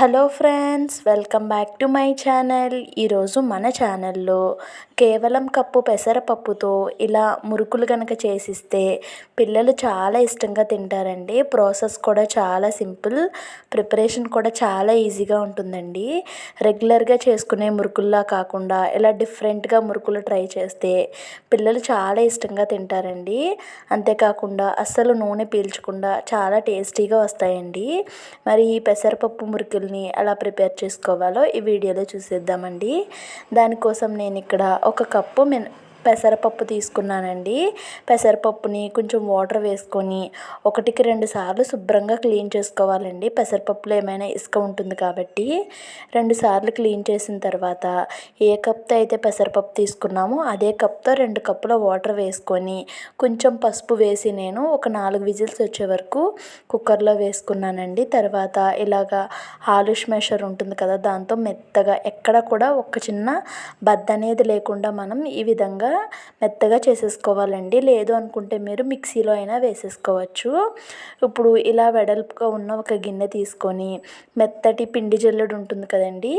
Hello friends welcome back to my channel. ఈరోజు మన ఛానల్లో కేవలం కప్పు పెసరపప్పుతో ఇలా మురుకులు కనుక చేసిస్తే పిల్లలు చాలా ఇష్టంగా తింటారండి. ప్రాసెస్ కూడా చాలా సింపుల్ ప్రిపరేషన్ కూడా చాలా ఈజీగా ఉంటుందండి. రెగ్యులర్గా చేసుకునే మురుకుల్లా కాకుండా ఇలా డిఫరెంట్గా మురుకులు ట్రై చేస్తే పిల్లలు చాలా ఇష్టంగా తింటారండి. అంతేకాకుండా అస్సలు నూనె పీల్చకుండా చాలా టేస్టీగా వస్తాయండి. మరి ఈ పెసరపప్పు మురుకులు మురుకుల్ని ఎలా ప్రిపేర్ చేసుకోవాలో ఈ వీడియోలో చూసేద్దామండి. దానికోసం నేను ఇక్కడ ఒక కప్పు మిన్ పెసరపప్పు తీసుకున్నానండి. పెసరపప్పుని కొంచెం వాటర్ వేసుకొని ఒకటికి రెండు సార్లు శుభ్రంగా క్లీన్ చేసుకోవాలండి. పెసరపప్పులో ఏమైనా ఇసుక ఉంటుంది కాబట్టి రెండు సార్లు క్లీన్ చేసిన తర్వాత ఏ కప్తో అయితే పెసరపప్పు తీసుకున్నామో అదే కప్తో రెండు కప్పుల వాటర్ వేసుకొని కొంచెం పసుపు వేసి నేను ఒక నాలుగు విజిల్స్ వచ్చే వరకు కుక్కర్లో వేసుకున్నానండి. తర్వాత ఇలాగా ఆలుష్ మెషర్ ఉంటుంది కదా దాంతో మెత్తగా ఎక్కడ కూడా ఒక చిన్న బద్ద అనేది లేకుండా మనం ఈ విధంగా మెత్తగా చేసేసుకోవాలండి. లేదు అనుకుంటే మీరు మిక్సీలో అయినా వేసేసుకోవచ్చు. ఇప్పుడు ఇలా వెడల్పుగా ఉన్న ఒక గిన్నె తీసుకొని మెత్తటి పిండి జల్లెడు ఉంటుంది కదండి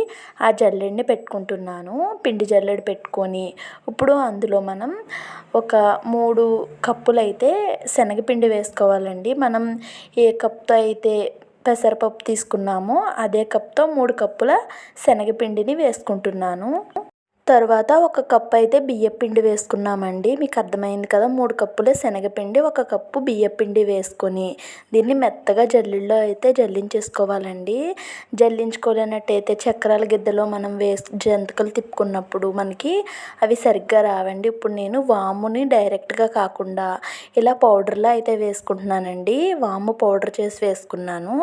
ఆ జల్లెడిని పెట్టుకుంటున్నాను. పిండి జల్లెడు పెట్టుకొని ఇప్పుడు అందులో మనం ఒక మూడు కప్పులు అయితే శనగపిండి వేసుకోవాలండి. మనం ఏ కప్తో అయితే పెసరపప్పు తీసుకున్నామో అదే కప్తో మూడు కప్పుల శనగపిండిని వేసుకుంటున్నాను. తర్వాత ఒక కప్పు అయితే బియ్యపిండి వేసుకున్నామండి. మీకు అర్థమైంది కదా మూడు కప్పులు శనగపిండి ఒక కప్పు బియ్యపిండి వేసుకొని దీన్ని మెత్తగా జల్లిలో అయితే జల్లించేసుకోవాలండి. జల్లించుకోలేనట్టయితే చక్రాల గిద్దలో మనం వేసి జంతికలు తిప్పుకున్నప్పుడు మనకి అవి సరిగ్గా రావండి. ఇప్పుడు నేను వాముని డైరెక్ట్గా కాకుండా ఇలా పౌడర్లో అయితే వేసుకుంటున్నానండి. వాము పౌడర్ చేసి వేసుకున్నాను.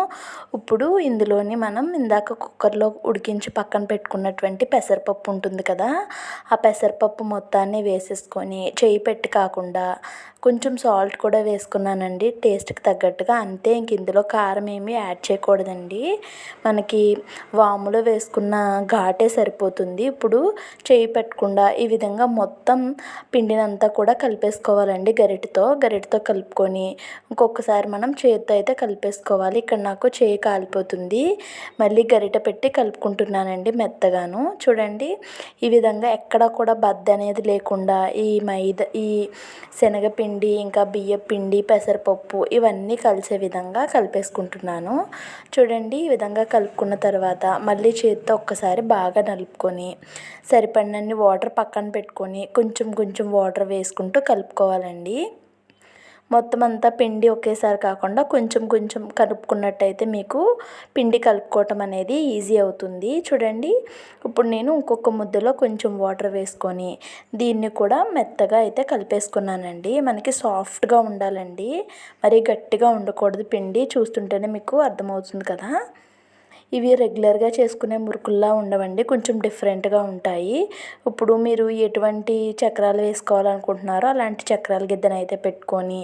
ఇప్పుడు ఇందులోని మనం ఇందాక కుక్కర్లో ఉడికించి పక్కన పెట్టుకున్నటువంటి పెసరపప్పు ఉంటుంది కదా ఆ పెసరపప్పు మొత్తాన్ని వేసేసుకొని చేయి పెట్టి కాకుండా కొంచెం సాల్ట్ కూడా వేసుకున్నానండి. టేస్ట్కి తగ్గట్టుగా. అంతే ఇంక ఇందులో కారం ఏమీ యాడ్ చేయకూడదండి. మనకి వాములో వేసుకున్న ఘాటే సరిపోతుంది. ఇప్పుడు చేయి పెట్టకుండా ఈ విధంగా మొత్తం పిండినంతా కూడా కలిపేసుకోవాలండి గరిటతో. గరిటతో కలుపుకొని ఇంకొకసారి మనం చేతితో అయితే కలిపేసుకోవాలి. ఇక్కడ నాకు చేయి కాలిపోతుంది. మళ్ళీ గరిట పెట్టి కలుపుకుంటున్నానండి మెత్తగాను. చూడండి ఈ విధంగా ఎక్కడ కూడా బద్ద అనేది లేకుండా ఈ మైదా ఈ శనగపిండి పిండి ఇంకా బియ్యపిండి పెసరపప్పు ఇవన్నీ కలిసే విధంగా కలిపేసుకుంటున్నాను. చూడండి ఈ విధంగా కలుపుకున్న తర్వాత మళ్ళీ చేతితో ఒక్కసారి బాగా నలుపుకొని సరిపడినన్ని వాటర్ పక్కన పెట్టుకొని కొంచెం కొంచెం వాటర్ వేసుకుంటూ కలుపుకోవాలండి. మొత్తం అంతా పిండి ఒకేసారి కాకుండా కొంచెం కొంచెం కలుపుకున్నట్టయితే మీకు పిండి కలుపుకోవటం అనేది ఈజీ అవుతుంది. చూడండి ఇప్పుడు నేను ఇంకొక ముద్దలో కొంచెం వాటర్ వేసుకొని దీన్ని కూడా మెత్తగా అయితే కలిపేసుకున్నానండి. మనకి సాఫ్ట్గా ఉండాలండి. మరీ గట్టిగా ఉండకూడదు పిండి. చూస్తుంటేనే మీకు అర్థమవుతుంది కదా. ఇవి రెగ్యులర్గా చేసుకునే మురుకుల్లా ఉండవండి. కొంచెం డిఫరెంట్గా ఉంటాయి. ఇప్పుడు మీరు ఎటువంటి చక్రాలు వేసుకోవాలనుకుంటున్నారో అలాంటి చక్రాల గిద్దెన అయితే పెట్టుకొని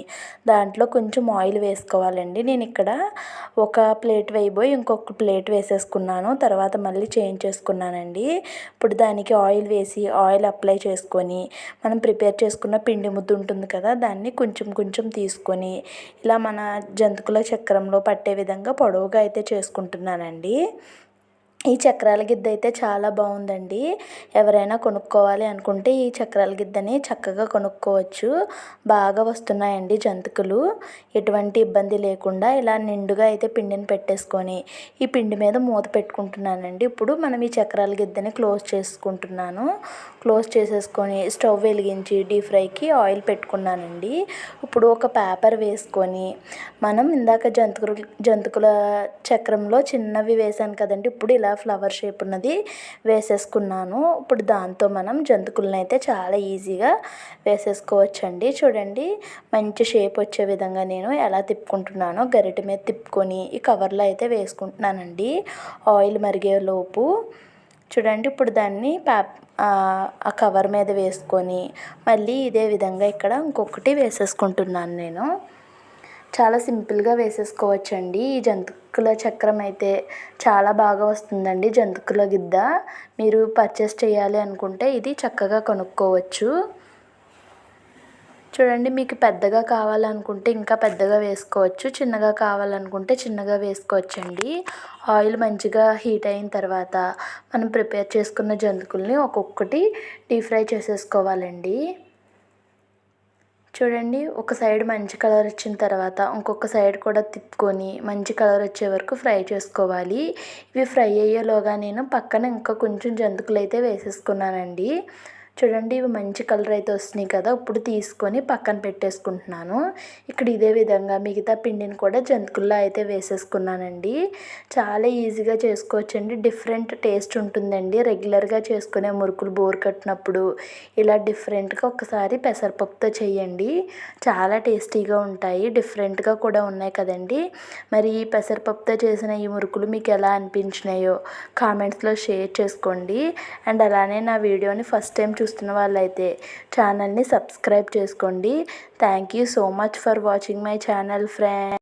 దాంట్లో కొంచెం ఆయిల్ వేసుకోవాలండి. నేను ఇక్కడ ఒక ప్లేట్ వేయబోయి ఇంకొక ప్లేట్ వేసేసుకున్నాను. తర్వాత మళ్ళీ చేంజ్ చేసుకున్నానండి. ఇప్పుడు దానికి ఆయిల్ వేసి ఆయిల్ అప్లై చేసుకొని మనం ప్రిపేర్ చేసుకున్న పిండి ముద్దు ఉంటుంది కదా దాన్ని కొంచెం కొంచెం తీసుకొని ఇలా మన జంతుకుల చక్రంలో పట్టే విధంగా పొడవుగా అయితే చేసుకుంటున్నానండి. quê? ఈ చక్రాల గిద్ద అయితే చాలా బాగుందండి. ఎవరైనా కొనుక్కోవాలి అనుకుంటే ఈ చక్రాల గిద్దని చక్కగా కొనుక్కోవచ్చు. బాగా వస్తున్నాయండి జంతికలు. ఎటువంటి ఇబ్బంది లేకుండా ఇలా నిండుగా అయితే పిండిని పెట్టేసుకొని ఈ పిండి మీద మూత పెట్టుకుంటున్నానండి. ఇప్పుడు మనం ఈ చక్రాల గిద్దని క్లోజ్ చేసుకుంటున్నాను. క్లోజ్ చేసేసుకొని స్టవ్ వెలిగించి డీప్ ఫ్రైకి ఆయిల్ పెట్టుకున్నానండి. ఇప్పుడు ఒక పేపర్ వేసుకొని మనం ఇందాక జంతుకులు జంతికల చక్రంలో చిన్నవి వేసాను కదండి. ఇప్పుడు ఇలా ఫ్లవర్ షేప్ ఉన్నది వేసేసుకున్నాను. ఇప్పుడు దాంతో మనం జంతుకులను అయితే చాలా ఈజీగా వేసేసుకోవచ్చండి. చూడండి మంచి షేప్ వచ్చే విధంగా నేను ఎలా తిప్పుకుంటున్నానో గరిటె మీద తిప్పుకొని ఈ కవర్లో అయితే వేసుకుంటున్నానండి. ఆయిల్ మరిగే లోపు. చూడండి ఇప్పుడు దాన్ని ప్యాప్ ఆ కవర్ మీద వేసుకొని మళ్ళీ ఇదే విధంగా ఇక్కడ ఇంకొకటి వేసేసుకుంటున్నాను నేను. చాలా సింపుల్గా వేసేసుకోవచ్చండి. ఈ జంతికల చక్రం అయితే చాలా బాగా వస్తుందండి జంతికల గిద్ద. మీరు పర్చేస్ చేయాలి అనుకుంటే ఇది చక్కగా కొనుక్కోవచ్చు. చూడండి మీకు పెద్దగా కావాలనుకుంటే ఇంకా పెద్దగా వేసుకోవచ్చు. చిన్నగా కావాలనుకుంటే చిన్నగా వేసుకోవచ్చండి. ఆయిల్ మంచిగా హీట్ అయిన తర్వాత మనం ప్రిపేర్ చేసుకున్న జంతుకుల్ని ఒక్కొక్కటి డీప్ ఫ్రై చేసేసుకోవాలండి. చూడండి ఒక సైడ్ మంచి కలర్ వచ్చిన తర్వాత ఇంకొక సైడ్ కూడా తిప్పుకొని మంచి కలర్ వచ్చే వరకు ఫ్రై చేసుకోవాలి. ఇవి ఫ్రై అయ్యేలోగా నేను పక్కన ఇంకా కొంచెం జంతుకులు అయితే వేసేసుకున్నానండి. చూడండి ఇవి మంచి కలర్ అయితే వస్తున్నాయి కదా. ఇప్పుడు తీసుకొని పక్కన పెట్టేసుకుంటున్నాను. ఇక్కడ ఇదే విధంగా మిగతా పిండిని కూడా జంతికల్లో అయితే వేసేసుకున్నానండి. చాలా ఈజీగా చేసుకోవచ్చండి. డిఫరెంట్ టేస్ట్ ఉంటుందండి. రెగ్యులర్గా చేసుకునే మురుకులు బోర్ కట్టినప్పుడు ఇలా డిఫరెంట్గా ఒకసారి పెసరపప్పుతో చేయండి. చాలా టేస్టీగా ఉంటాయి. డిఫరెంట్గా కూడా ఉన్నాయి కదండి. మరి ఈ పెసరపప్పుతో చేసిన ఈ మురుకులు మీకు ఎలా అనిపించినాయో కామెంట్స్లో షేర్ చేసుకోండి. అండ్ అలానే నా వీడియోని ఫస్ట్ టైం చూస్తున్న వాళ్ళైతే ఛానల్ని సబ్స్క్రైబ్ చేసుకోండి. Thank you so much for watching my channel friend